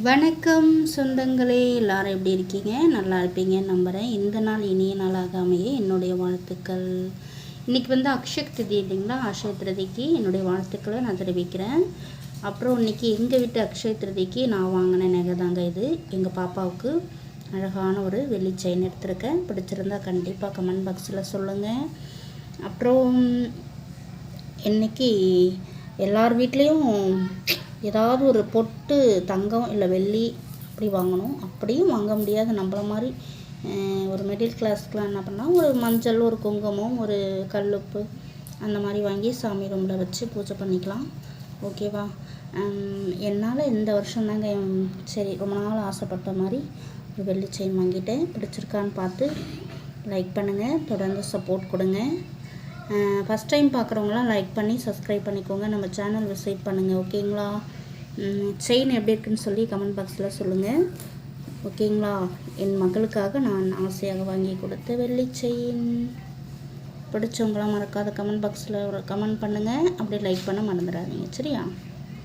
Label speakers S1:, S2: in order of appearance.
S1: வணக்கம் சொந்தங்களே எல்லாரும் எப்படி இருக்கீங்க? நல்லா இருப்பீங்கன்னு நம்புகிறேன் இந்த நாள் இனிய நாளாக அமைய என்னுடைய வாழ்த்துக்கள். இன்றைக்கி வந்து அக்ஷக் திதி இல்லைங்களா? அக்ஷய திருதிக்கு என்னுடைய வாழ்த்துக்களை நான் தெரிவிக்கிறேன். அப்புறம் இன்றைக்கி எங்கள் வீட்டு அக்ஷய திருதிக்கு நான் வாங்கின நகை தாங்க இது. எங்கள் பாப்பாவுக்கு அழகான ஒரு வெள்ளி செயின் எடுத்திருக்கேன். பிடிச்சிருந்தா கண்டிப்பாக கமெண்ட் பாக்ஸில் சொல்லுங்கள் அப்புறம் இன்னைக்கு எல்லார் வீட்லேயும் ஏதாவது ஒரு பொட்டு தங்கம் இல்லை வெள்ளி அப்படி வாங்கணும். அப்படியும் வாங்க முடியாது. நம்மள மாதிரி ஒரு மிடில் கிளாஸ்க்குலாம் என்ன பண்ணால் ஒரு மஞ்சள் ஒரு குங்குமம் ஒரு கல்லுப்பு அந்த மாதிரி வாங்கி சாமி ரூமில் வச்சு பூஜை பண்ணிக்கலாம். ஓகேவா என்னால் இந்த வருஷம் தாங்க சரி ரொம்ப நாள் ஆசைப்பட்ட மாதிரி ஒரு வெள்ளி செயின் வாங்கிட்டேன். பிடிச்சிருக்கான்னு பார்த்து லைக் பண்ணுங்கள் தொடர்ந்து சப்போர்ட் கொடுங்க. ஃபஸ்ட் டைம் பார்க்குறவங்களாம் லைக் பண்ணி சப்ஸ்கிரைப் பண்ணிக்கோங்க. நம்ம சேனல் விசிட் பண்ணுங்கள் ஓகேங்களா? செயின் எப்படி இருக்குன்னு சொல்லி கமெண்ட் பாக்ஸில் சொல்லுங்கள் ஓகேங்களா? என் மகளுக்காக நான் ஆசையாக வாங்கி கொடுத்த வெள்ளி செயின் பிடிச்சவங்களாம் மறக்காத கமெண்ட் பாக்ஸில் ஒரு கமெண்ட் பண்ணுங்கள் அப்படியே லைக் பண்ண மறந்துடாதீங்க சரியா?